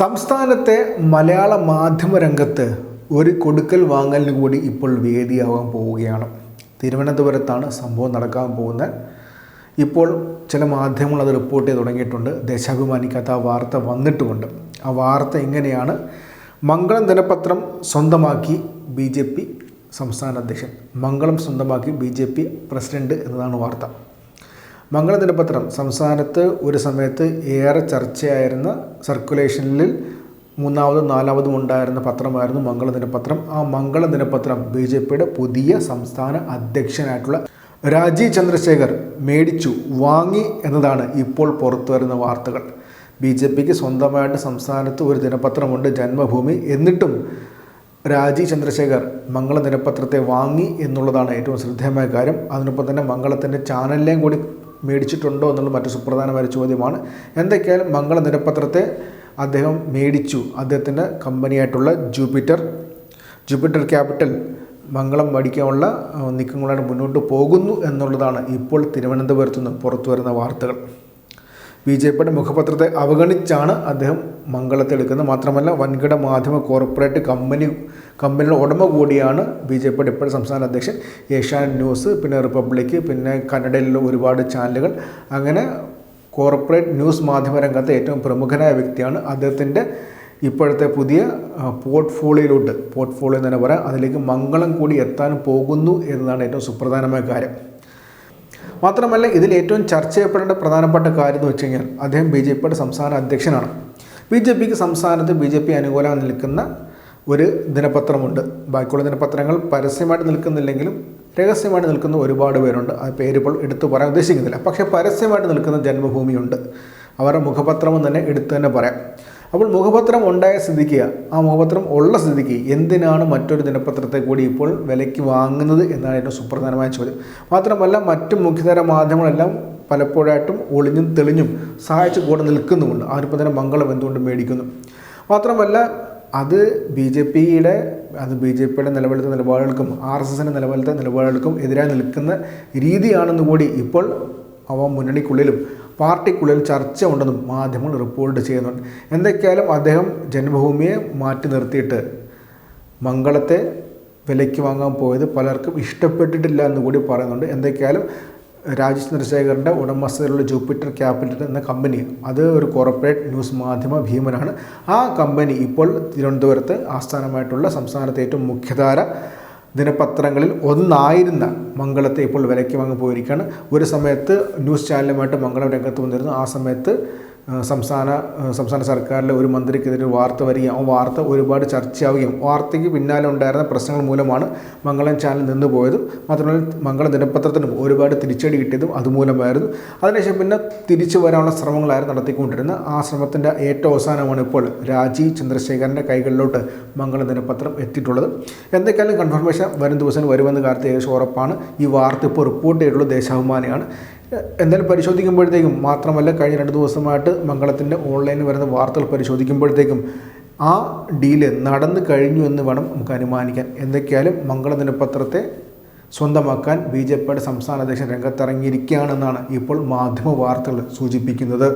സംസ്ഥാനത്തെ മലയാള മാധ്യമ രംഗത്ത് ഒരു കൊടുക്കൽ വാങ്ങലിന് കൂടി ഇപ്പോൾ വേദിയാവാൻ പോവുകയാണ്. തിരുവനന്തപുരത്താണ് സംഭവം നടക്കാൻ പോകുന്നത്. ഇപ്പോൾ ചില മാധ്യമങ്ങൾ അത് റിപ്പോർട്ട് ചെയ്ത് തുടങ്ങിയിട്ടുണ്ട്. ദേശാഭിമാനിക്കകത്ത് ആ വാർത്ത വന്നിട്ടുമുണ്ട്. ആ വാർത്ത എങ്ങനെയാണ്? മംഗളം ദിനപത്രം സ്വന്തമാക്കി ബി ജെ പി സംസ്ഥാന അധ്യക്ഷൻ. മംഗളം സ്വന്തമാക്കി ബി ജെ പി പ്രസിഡന്റ് എന്നതാണ് വാർത്ത. മംഗള ദിനപത്രം സംസ്ഥാനത്ത് ഒരു സമയത്ത് ഏറെ ചർച്ചയായിരുന്ന സർക്കുലേഷനിൽ മൂന്നാമതും നാലാമതും ഉണ്ടായിരുന്ന പത്രമായിരുന്നു മംഗളദിനപത്രം. ആ മംഗളദിനപത്രം ബി ജെ പിയുടെ പുതിയ സംസ്ഥാന അധ്യക്ഷനായിട്ടുള്ള രാജീവ് ചന്ദ്രശേഖർ മേടിച്ചു വാങ്ങി എന്നതാണ് ഇപ്പോൾ പുറത്തു വരുന്ന വാർത്തകൾ. ബി ജെ പിക്ക് സ്വന്തമായിട്ട് സംസ്ഥാനത്ത് ഒരു ദിനപത്രമുണ്ട് ജന്മഭൂമി. എന്നിട്ടും രാജീവ് ചന്ദ്രശേഖർ മംഗള ദിനപത്രത്തെ വാങ്ങി എന്നുള്ളതാണ് ഏറ്റവും ശ്രദ്ധേയമായ കാര്യം. അതിനൊപ്പം തന്നെ മംഗളത്തിന്റെ ചാനലിനെയും കൂടി മേടിച്ചിട്ടുണ്ടോ എന്നുള്ള മറ്റു സുപ്രധാനമായ ചോദ്യമാണ്. എന്തൊക്കെയാലും മംഗള നിരപത്രത്തെ അദ്ദേഹം മേടിച്ചു. അദ്ദേഹത്തിന്റെ കമ്പനിയായിട്ടുള്ള ജൂപ്പിറ്റർ. ജൂപ്പിറ്റർ ക്യാപിറ്റൽ മംഗളം മേടിക്കാനുള്ള നീക്കങ്ങളായിട്ട് മുന്നോട്ട് പോകുന്നു എന്നുള്ളതാണ് ഇപ്പോൾ തിരുവനന്തപുരത്ത് നിന്ന് പുറത്തു വരുന്ന വാർത്തകൾ. ബി ജെ പിയുടെ മുഖപത്രത്തെ അവഗണിച്ചാണ് അദ്ദേഹം മംഗളത്തെടുക്കുന്നത് മാത്രമല്ല വൻകിട മാധ്യമ കോർപ്പറേറ്റ് കമ്പനി കമ്പനിയുടെ ഉടമ കൂടിയാണ് ബി ജെ പിയുടെ ഇപ്പോഴും സംസ്ഥാന അധ്യക്ഷൻ ഏഷ്യാനെറ്റ് ന്യൂസ് പിന്നെ റിപ്പബ്ലിക് പിന്നെ കന്നഡയിലുള്ള ഒരുപാട് ചാനലുകൾ. അങ്ങനെ കോർപ്പറേറ്റ് ന്യൂസ് മാധ്യമ രംഗത്തെ ഏറ്റവും പ്രമുഖനായ വ്യക്തിയാണ്. അദ്ദേഹത്തിന്റെ ഇപ്പോഴത്തെ പുതിയ പോർട്ട്ഫോളിയോയിലോട്ട് പോർട്ട്ഫോളിയോ എന്ന് തന്നെ പറയാം. അതിലേക്ക് മംഗളം കൂടി എത്താൻ പോകുന്നു എന്നതാണ് ഏറ്റവും സുപ്രധാനമായ കാര്യം. മാത്രമല്ല ഇതിൽ ഏറ്റവും ചർച്ച ചെയ്യപ്പെടേണ്ട പ്രധാനപ്പെട്ട കാര്യം എന്ന് വെച്ച് കഴിഞ്ഞാൽ അദ്ദേഹം ബി ജെ പിയുടെ സംസ്ഥാന അധ്യക്ഷനാണ്. ബി ജെ പിക്ക് സംസ്ഥാനത്ത് ബി ജെ പി അനുകൂലമായി നിൽക്കുന്ന ഒരു ദിനപത്രമുണ്ട്. ബാക്കിയുള്ള ദിനപത്രങ്ങൾ പരസ്യമായിട്ട് നിൽക്കുന്നില്ലെങ്കിലും രഹസ്യമായിട്ട് നിൽക്കുന്ന ഒരുപാട് പേരുണ്ട്. ആ പേരിപ്പോൾ എടുത്തു പറയാൻ ഉദ്ദേശിക്കുന്നില്ല. പക്ഷേ പരസ്യമായിട്ട് നിൽക്കുന്ന ജന്മഭൂമിയുണ്ട്. അവരുടെ മുഖപത്രമെന്ന് തന്നെ എടുത്തു തന്നെ പറയാം. അപ്പോൾ മുഖപത്രം ഉണ്ടായ സ്ഥിതിക്ക് ആ മുഖപത്രം ഉള്ള സ്ഥിതിക്ക് എന്തിനാണ് മറ്റൊരു ദിനപത്രത്തെ കൂടി ഇപ്പോൾ വിലയ്ക്ക് വാങ്ങുന്നത് എന്നാണ് ഏറ്റവും സുപ്രധാനമായ ചോദ്യം. മാത്രമല്ല മറ്റു മുഖ്യധാര മാധ്യമങ്ങളെല്ലാം പലപ്പോഴായിട്ടും ഒളിഞ്ഞും തെളിഞ്ഞും സഹായിച്ച് കൂടെ നിൽക്കുന്നുമുണ്ട്. അവരിപ്പോൾ തന്നെ മംഗളം എന്തുകൊണ്ട് മേടിക്കുന്നു? മാത്രമല്ല അത് ബി ജെ പിയുടെ അത് ബി ജെ പിയുടെ നിലവിലത്തെ നിലപാടുകൾക്കും ആർ എസ് എസിന്റെ നിലവിലത്തെ നിലപാടുകൾക്കും എതിരായി നിൽക്കുന്ന രീതിയാണെന്ന് കൂടി ഇപ്പോൾ അവ മുന്നണിക്കുള്ളിലും പാർട്ടിക്കുള്ളിൽ ചർച്ച ഉണ്ടെന്നും മാധ്യമങ്ങൾ റിപ്പോർട്ട് ചെയ്യുന്നുണ്ട്. എന്തൊക്കെയായാലും അദ്ദേഹം ജന്മഭൂമിയെ മാറ്റി നിർത്തിയിട്ട് മംഗളത്തെ വിലയ്ക്ക് വാങ്ങാൻ പോയത് പലർക്കും ഇഷ്ടപ്പെട്ടിട്ടില്ല എന്ന് കൂടി പറയുന്നുണ്ട്. എന്തൊക്കെയായാലും രാജേഷ് ഉടമസ്ഥതയിലുള്ള ജൂപ്പിറ്റർ ക്യാപിറ്റൽ എന്ന കമ്പനി അത് ഒരു കോർപ്പറേറ്റ് ന്യൂസ് മാധ്യമ ഭീമനാണ്. ആ കമ്പനി ഇപ്പോൾ തിരുവനന്തപുരത്ത് ആസ്ഥാനമായിട്ടുള്ള സംസ്ഥാനത്തെ ഏറ്റവും മുഖ്യധാര ദിനപത്രങ്ങളിൽ ഒന്നായിരുന്ന മംഗളത്തെ ഇപ്പോൾ വിലയ്ക്ക് വാങ്ങി പോയിരിക്കുകയാണ്. ഒരു സമയത്ത് ന്യൂസ് ചാനലുമായിട്ട് മംഗളം രംഗത്ത് വന്നിരുന്നു. ആ സമയത്ത് സംസ്ഥാന സംസ്ഥാന സർക്കാരിലെ ഒരു മന്ത്രിക്കെതിരെ വാർത്ത വരികയും ആ വാർത്ത ഒരുപാട് ചർച്ചയാവുകയും വാർത്തയ്ക്ക് പിന്നാലെ ഉണ്ടായിരുന്ന പ്രശ്നങ്ങൾ മൂലമാണ് മംഗളം ചാനൽ നിന്ന് പോയതും മാത്രമല്ല മംഗളം ദിനപത്രത്തിനും ഒരുപാട് തിരിച്ചടി കിട്ടിയതും അതുമൂലമായിരുന്നു. അതിനുശേഷം പിന്നെ തിരിച്ചു വരാനുള്ള ശ്രമങ്ങളായിരുന്നു നടത്തിക്കൊണ്ടിരുന്നത് ആ ശ്രമത്തിന്റെ ഏറ്റവും അവസാനമാണ് ഇപ്പോൾ രാജീവ് ചന്ദ്രശേഖരന്റെ കൈകളിലോട്ട് മംഗളം ദിനപത്രം എത്തിയിട്ടുള്ളത്. എന്തൊക്കെയാലും കൺഫർമേഷൻ വരും ദിവസം വരുമെന്ന് കാര്യത്തിൽ ഏകദേശം ഉറപ്പാണ്. ഈ വാർത്ത ഇപ്പോൾ റിപ്പോർട്ട് ചെയ്തിട്ടുള്ള ദേശാഭിമാനിയാണ്. എന്തായാലും പരിശോധിക്കുമ്പോഴത്തേക്കും മാത്രമല്ല കഴിഞ്ഞ രണ്ട് ദിവസമായിട്ട് മംഗളത്തിന്റെ ഓൺലൈനിൽ വരുന്ന വാർത്തകൾ പരിശോധിക്കുമ്പോഴത്തേക്കും ആ ഡീൽ നടന്നു കഴിഞ്ഞു എന്ന് വേണം നമുക്ക് അനുമാനിക്കാൻ. എന്തൊക്കെയായാലും മംഗള ദിനപത്രത്തെ സ്വന്തമാക്കാൻ ബി ജെ പിയുടെ സംസ്ഥാന അധ്യക്ഷൻ രംഗത്തിറങ്ങിയിരിക്കുകയാണെന്നാണ് ഇപ്പോൾ മാധ്യമ വാർത്തകൾ സൂചിപ്പിക്കുന്നത്.